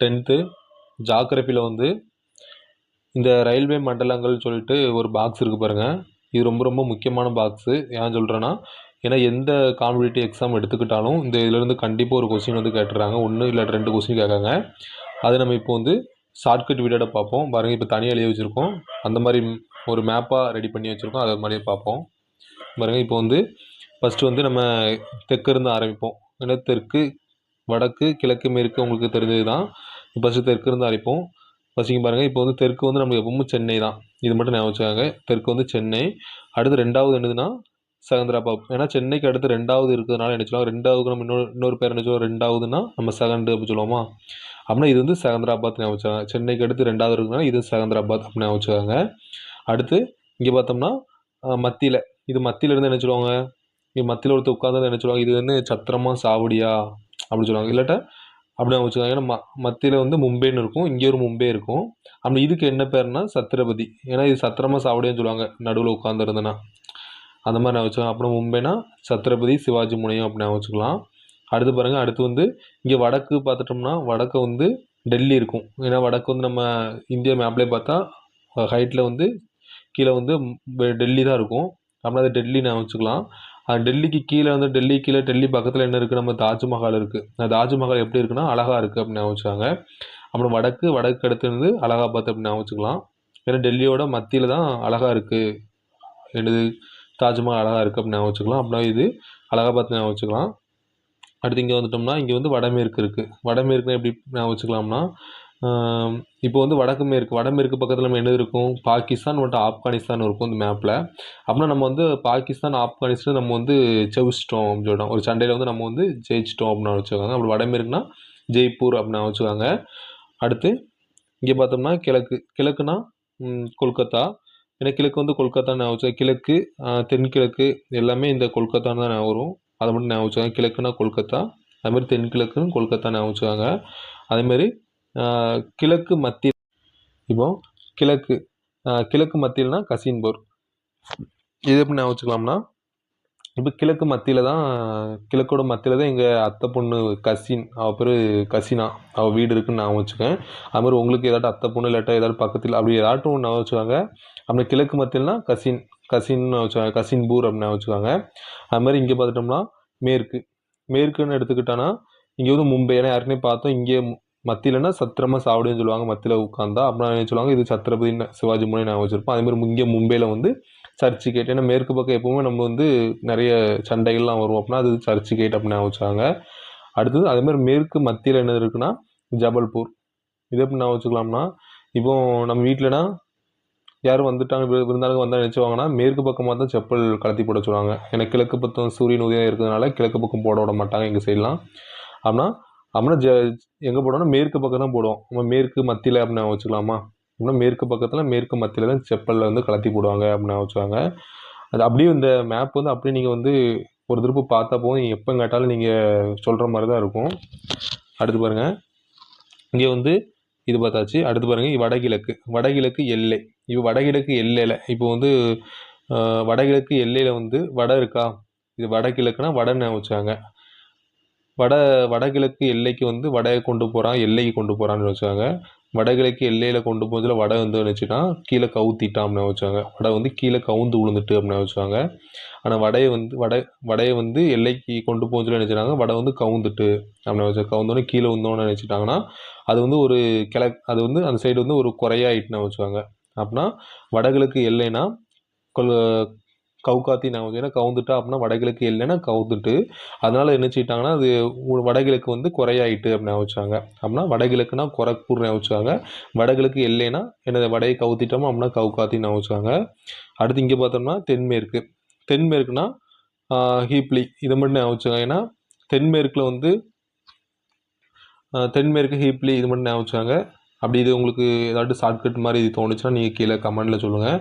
Tenth ஜாக்ரஃபியில் வந்து இந்த railway மண்டலங்கள் சொல்லிட்டு ஒரு பாக்ஸ் இருக்குது பாருங்கள் இது ரொம்ப ரொம்ப முக்கியமான பாக்ஸு ஏன் சொல்கிறேன்னா ஏன்னா எந்த காம்படிட்டிவ் எக்ஸாம் எடுத்துக்கிட்டாலும் இந்த இதிலேருந்து கண்டிப்பாக ஒரு கொஸ்டின் வந்து கேட்டுறாங்க. ஒன்று இல்லை ரெண்டு கொஸ்டின் கேட்காங்க. அது நம்ம இப்போ வந்து ஷார்ட்கட் வீடியோட பார்ப்போம். பாருங்கள் இப்போ தனியாக எழுதி வச்சுருக்கோம். அந்த மாதிரி ஒரு மேப்பாக ரெடி பண்ணி வச்சுருக்கோம். அதை மாதிரியே பார்ப்போம். பாருங்கள் இப்போ வந்து ஃபஸ்ட்டு வந்து நம்ம தெற்கிருந்து ஆரம்பிப்போம். ஏன்னா தெற்கு வடக்கு கிழக்கு மேற்கு உங்களுக்கு தெரிஞ்சது தான் ஃபஸ்ட்டு தெற்கிருந்து ஆரம்பிப்போம் ஃபஸ்ட்டு பாருங்கள் இப்போ வந்து தெற்கு வந்து நம்மளுக்கு எப்பவும் சென்னை தான். இது மட்டும் ஞாபகம் வச்சுக்காங்க. தெற்கு வந்து சென்னை அடுத்து ரெண்டாவது என்னதுன்னா செகந்திராபாத் ஏன்னா சென்னைக்கு அடுத்து ரெண்டாவது இருக்கிறதுனால என்ன சொல்லுவாங்க? ரெண்டாவது நம்ம இன்னொரு இன்னொரு பேர் என்ன சொல்லுவோம்? ரெண்டாவதுன்னா நம்ம செகண்டு அப்படி சொல்லுவோமா? அப்படின்னா இது வந்து சகந்திராபாத் ஞாபகம் வச்சுக்காங்க. சென்னைக்கு அடுத்து ரெண்டாவது இருக்குன்னா இது சகந்திராபாத் அப்படின்னு ஞாபகம் வச்சுக்காங்க. அடுத்து இங்கே பார்த்தோம்னா மத்தியில். இது மத்தியில் இருந்து என்ன சொல்லுவாங்க? இங்கே மத்தியில் ஒருத்தர் உட்காந்து என்ன சொல்லுவாங்க? இது வந்து சத்திரமா சாவடியா அப்படின்னு சொல்லுவாங்க. இல்லாட்டா அப்படி ஞாபகம் வச்சுக்காங்க. ஏன்னா ம மத்தியில் வந்து மும்பைன்னு இருக்கும். இங்கே ஒரு மும்பை இருக்கும். அப்படி இதுக்கு என்ன பேர்னா சத்திரபதி ஏன்னா இது சத்திரமாக சாவடின்னு சொல்லுவாங்க. நடுவில் உட்காந்துருந்தேன்னா அந்த மாதிரி நான் வச்சுக்கலாம் அப்புறம் மும்பைனா சத்ரபதி சிவாஜி முனையம் அப்படின்னு வச்சுக்கலாம். அடுத்து பாருங்கள் அடுத்து வந்து இங்கே வடக்கு பார்த்துட்டோம்னா வடக்கு வந்து டெல்லி இருக்கும். ஏன்னா வடக்கு வந்து நம்ம இந்தியா மேப்லேயே பார்த்தா ஹைட்டில் வந்து கீழே வந்து டெல்லி தான் இருக்கும். அப்படின்னா அது டெல்லி நான் வச்சுக்கலாம். டெல்லிக்கு கீழே வந்து டெல்லி கீழே டெல்லி பக்கத்தில் என்ன இருக்குது நம்ம தாஜ்மஹால் இருக்குது அந்த தாஜ்மஹால் எப்படி இருக்குன்னா அழகாக இருக்குது அப்படின்னு ஞாபகம் அப்புறம் வடக்கு வடக்கு அடுத்து வந்து அலகாபாத் அப்படின்னு ஞாபகம் வச்சுக்கலாம் ஏன்னா டெல்லியோட மத்தியில் தான் அழகாக இருக்குது என்னது? தாஜ்மஹால் அழகாக இருக்குது அப்படின்னு ஞாபகம் வச்சுக்கலாம் அப்படின்னா இது அலகாபாத் ஞாபகம் வச்சுக்கலாம் அடுத்து இங்கே வந்துட்டோம்னா இங்கே வந்து வடமேற்கு இருக்குது வடமேற்குன்னு எப்படி ஞாபகம் வச்சுக்கலாம்னா இப்போ வந்து வடக்கு மேற்கு வடமேற்கு பக்கத்தில் நம்ம என்ன இருக்கும்? பாகிஸ்தான் மற்றும் ஆப்கானிஸ்தான் இருக்கும் இந்த மேப்பில் அப்படின்னா நம்ம வந்து பாகிஸ்தான் ஆப்கானிஸ்தான் நம்ம வந்து செவிச்சிட்டோம் அப்படின்னு சொல்லிட்டோம் ஒரு சண்டையில் வந்து நம்ம வந்து ஜெயிச்சிட்டோம் அப்படின்னு வச்சுக்கோங்க. அப்படி வடமேற்குனா ஜெய்ப்பூர் அப்படின்னு வச்சுக்கோங்க. அடுத்து இங்கே பார்த்தோம்னா கிழக்கு. கிழக்குனா கொல்கத்தா. ஏன்னா கிழக்கு வந்து கொல்கத்தா ஞாபகம் வச்சுக்கோங்க. கிழக்கு தென்கிழக்கு எல்லாமே இந்த கொல்கத்தான்னு தான் ஞாபகம் வரும். அதை மட்டும் ஞாபகம் வச்சுக்காங்க. கிழக்குனா கொல்கத்தா. அதுமாதிரி தென்கிழக்குன்னு கொல்கத்தா ஞாபகம் வச்சுக்கோங்க. அதேமாரி கிழக்கு மத்திய இப்போ கிழக்கு கிழக்கு மத்தியில்னா கசின்பூர். இது எப்படி ஞாபகம் வச்சுக்கலாம்னா இப்போ கிழக்கு மத்தியில் தான் கிழக்கோட மத்தியில் தான் எங்கள் அத்தை பொண்ணு கசின் அவள் பேர் கசினா அவள் வீடு இருக்குன்னு நான் வச்சுக்கேன். அது மாதிரி உங்களுக்கு ஏதாட்டும் அத்தை பொண்ணு இல்லாட்டா ஏதாவது பக்கத்தில் அப்படி ஏதாட்டும் ஒன்று ஞாபகம் வச்சுக்காங்க. அப்படி கிழக்கு மத்தியில்னா கசின் கசின்னு வச்சுக்காங்க கசின்பூர் அப்படின்னு வச்சுக்காங்க. அது மாதிரி இங்கே பார்த்துட்டோம்னா மேற்கு மேற்குன்னு எடுத்துக்கிட்டோன்னா இங்கே வந்து மும்பை ஏன்னா யாருக்குனே பார்த்தோம் இங்கே மத்தியிலனா சத்திரமா சாவடின்னு சொல்லுவாங்க மத்தியில் உட்காந்தா அப்புறம் என்ன சொல்லுவாங்க இது சத்ரபதி சிவாஜி முனை நான் வச்சுருப்போம். அதேமாதிரி இங்கே மும்பையில் வந்து சர்ச்சு கேட் ஏன்னா மேற்கு பக்கம் எப்பவுமே நம்ம வந்து நிறைய சண்டைகள்லாம் வரும். அப்படின்னா அது சர்ச்சு கேட் அப்படின்னு வச்சாங்க அடுத்தது அதேமாதிரி மேற்கு மத்தியில் என்ன இருக்குன்னா ஜபல்பூர். இது எப்படி நான் வச்சுக்கலாம்னா இப்போ நம்ம வீட்டிலனா யாரும் வந்துட்டாங்க இருந்தாலும் விருந்தாளுங்க வந்தால் நினச்சிவாங்கன்னா மேற்கு பக்கமாக தான் செப்பல் கலத்தி போட சொல்லுவாங்க. ஏன்னா கிழக்கு பக்கம் சூரியன் உதயம் இருக்கிறதுனால கிழக்கு பக்கம் போட விட மாட்டாங்க எங்கள் சைட்லாம் அப்படின்னா அப்படின்னா ஜ எங்கே போடுவோம்னா மேற்கு பக்கம் தான் போடுவோம். நம்ம மேற்கு மத்தியில் அப்படின்னு வச்சுக்கலாமா? அப்படின்னா மேற்கு பக்கத்தில் மேற்கு மத்தியில் தான் செப்பலில் வந்து கலத்தி போடுவாங்க அப்படின்னு வச்சுவாங்க வச்சுக்காங்க. அது அப்படியே இந்த மேப் வந்து அப்படியே நீங்கள் வந்து ஒரு திருப்பு பார்த்தா போதும். நீங்கள் எப்போ கேட்டாலும் நீங்கள் சொல்கிற மாதிரி தான் இருக்கும். அடுத்து பாருங்கள் இங்கே வந்து இது பார்த்தாச்சு. அடுத்து பாருங்கள் வடகிழக்கு. வடகிழக்கு எல்லை. இப்போ வடகிழக்கு எல்லையில் இப்போ வந்து வடகிழக்கு எல்லையில் வந்து வடை இருக்கா? இது வடகிழக்குனா வடன்னு வச்சாங்க வட வடகிழக்கு எல்லைக்கு வந்து வடையை கொண்டு போகிறான் எல்லைக்கு கொண்டு போகிறான்னு வச்சாங்க வடகிழக்கு எல்லையில் கொண்டு போகிறதுல வடை வந்து நினச்சின்னா கீழே கவுத்திட்டான் அப்படின்னு வச்சாங்க வடை வந்து கீழே கவுந்து விழுந்துட்டு அப்படின்னு வச்சாங்க ஆனால் வடையை வந்து வடை வடையை வந்து எல்லைக்கு கொண்டு போகிறதுல நினச்சிட்டாங்க வடை வந்து கவுந்துட்டு அப்படின்னு வச்சாங்க கவுந்தோடனே கீழே வந்தோன்னு நினச்சிட்டாங்கன்னா அது வந்து ஒரு கிழக் அது வந்து அந்த சைடு வந்து ஒரு குறையாயிட்டுன்னு வச்சுவாங்க அப்படின்னா வடகிழக்கு எல்லைனா கொல் கவுகாத்தி நான் ஏன்னா கவுந்துட்டா அப்படின்னா வடகிழக்கு இல்லைன்னா கவுந்துட்டு அதனால் என்ன செய்யிட்டாங்கன்னா அது வடகிழக்கு வந்து குறையாயிட்டு அப்படின்னு வச்சாங்க அப்படின்னா வடகிழக்குனா குறைப்பூர்னு வச்சாங்க வடகிழக்கு இல்லைன்னா என்னது வடையை கவுத்திட்டோமோ அப்படின்னா கவுகாத்தின்னு வச்சாங்க அடுத்து இங்கே பார்த்தோம்னா தென்மேற்கு. தென்மேற்குனா ஹீப்ளி ஹீப்லி இதை மட்டும் ஞாபகம் வச்சாங்க ஏன்னா தென்மேற்கில் வந்து தென்மேற்கு ஹீப்லி இது மட்டும் ஞாபகம் வச்சாங்க அப்படி இது உங்களுக்கு ஏதாட்டு ஷார்ட்கட் மாதிரி இது தோணுச்சுன்னா நீங்கள் கீழே கமெண்டில் சொல்லுங்கள்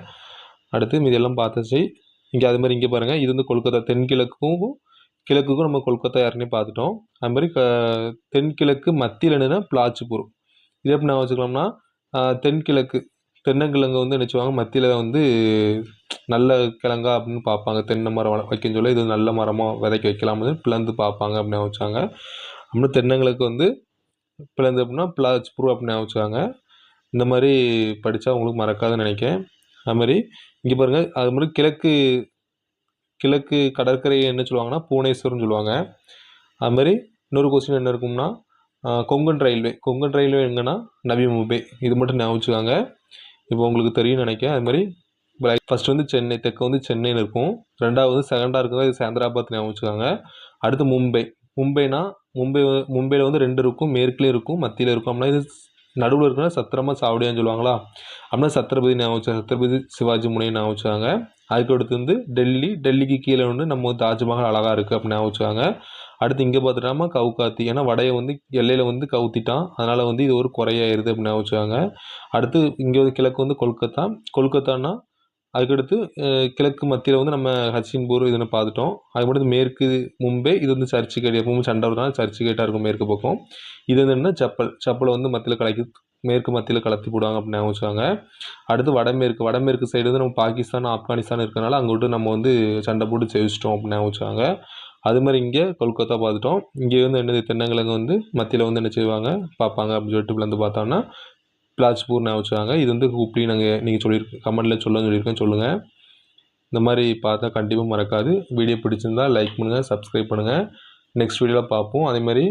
அடுத்து இதெல்லாம் பார்த்தாச்சு. இங்கே அது மாதிரி இங்கே பாருங்கள் இது வந்து கொல்கத்தா தென்கிழக்கும் கிழக்குக்கும் நம்ம கொல்கத்தா ஏற்கனவே பார்த்துட்டோம். அது மாதிரி க தென்கிழக்கு மத்தியில் என்னென்னா பிளாச்சிபூர் இது எப்படி நான் வச்சுக்கலாம்னா தென்கிழக்கு தென்னங்கிழங்கு வந்து நினச்சிவாங்க மத்தியில் வந்து நல்ல கிழங்கா அப்படின்னு பார்ப்பாங்க. தென்னை மரம் வள வைக்கன்னு சொல்ல இது நல்ல மரமாக விதைக்க வைக்கலாம்னு பிளந்து பார்ப்பாங்க அப்படின்னு வச்சாங்க அப்படின்னு தென்னங்கிழக்கு வந்து பிளந்து அப்படின்னா பிளாச்பூர் அப்படின்னு வச்சாங்க இந்த மாதிரி படித்தா உங்களுக்கு மறக்காதுன்னு நினைக்கிறேன். அது மாதிரி இங்கே பாருங்கள் அது மாதிரி கிழக்கு கிழக்கு கடற்கரை என்ன சொல்லுவாங்கன்னா புவனேஸ்வர்னு சொல்லுவாங்க. அது மாதிரி இன்னொரு கொஸ்டின் என்ன இருக்கும்னா கொங்கன் ரயில்வே. கொங்கன் ரயில்வே எங்கன்னா நவி மும்பை. இது மட்டும் ஞாபகம் வச்சுக்காங்க. இப்போ உங்களுக்கு தெரியும்னு நினைக்கிறேன். அது மாதிரி ஃபஸ்ட்டு வந்து சென்னை தெற்கு வந்து சென்னையில் இருக்கும். ரெண்டாவது செகண்டாக இருக்கிறது இது சேந்திராபாத் ஞாபகம் வச்சுக்காங்க. அடுத்து மும்பை. மும்பைனா மும்பை மும்பையில் வந்து ரெண்டு இருக்கும். மேற்குலேயும் இருக்கும் மத்தியில் இருக்கும். அப்படின்னா இது நடுவில் இருக்கிற சத்திரமா சாவடியான்னு சொல்லுவாங்களா? அப்படின்னா சத்ரபதி ஞாபகம் வச்சாங்க சத்ரபதி சிவாஜி முனையை ஞாபகம் வச்சாங்க அதுக்கு அடுத்து வந்து டெல்லி டெல்லிக்கு கீழே வந்து நம்ம தாஜ்மஹால் அழகாக இருக்குது அப்படின்னு ஞாபகம் அடுத்து இங்கே பார்த்துட்டோம்னா கவுகாத்தி. ஏன்னா வடையை வந்து எல்லையில் வந்து கவுத்திட்டான். அதனால் வந்து இது ஒரு குறையாயிருது அப்படின்னு ஞாபகம் அடுத்து இங்கே வந்து கிழக்கு வந்து கொல்கத்தா. கொல்கத்தான்னா அதுக்கடுத்து கிழக்கு மத்தியில் வந்து நம்ம ஹச்சின்பூர் இதுன்னு பார்த்துட்டோம். அது மட்டும் மேற்கு மும்பை இது வந்து சர்ச்சு கேட் எப்பவும் சண்டை வருதுனால சர்ச்சு கேட்டாக இருக்கும் மேற்கு பக்கம். இது வந்து என்ன செப்பல். செப்பலை வந்து மத்தியில் கலக்கி மேற்கு மத்தியில் கலத்தி போடுவாங்க அப்படின்னு ஞாபகம் வச்சுக்காங்க அடுத்து வடமேற்கு வடமேற்கு சைடு வந்து நம்ம பாகிஸ்தான் ஆப்கானிஸ்தான் இருக்கனால அங்கே விட்டு நம்ம வந்து சண்டை போட்டு ஜெயிச்சிட்டோம் அப்படின்னு ஞாபகம் வச்சுக்காங்க அது மாதிரி இங்கே கொல்கத்தா பார்த்துட்டோம். இங்கே வந்து என்னது தென்னங்கிழங்கு வந்து மத்தியில் வந்து என்ன செய்வாங்க பார்ப்பாங்க அப்படின்னு சொல்லிட்டு வந்து பார்த்தோம்னா பிளாச்பூர் ஞாபகம் வச்சுக்காங்க இது வந்து ஹூப்ளி நாங்கள் நீங்கள் சொல்லியிருக்க கமெண்ட்டில் சொல்ல சொல்லியிருக்கேன் சொல்லுங்கள் இந்த மாதிரி பார்த்தா கண்டிப்பாக மறக்காது. வீடியோ பிடிச்சிருந்தா லைக் பண்ணுங்கள் சப்ஸ்கிரைப் பண்ணுங்கள் நெக்ஸ்ட் வீடியோவில் பார்ப்போம். அதே மாதிரி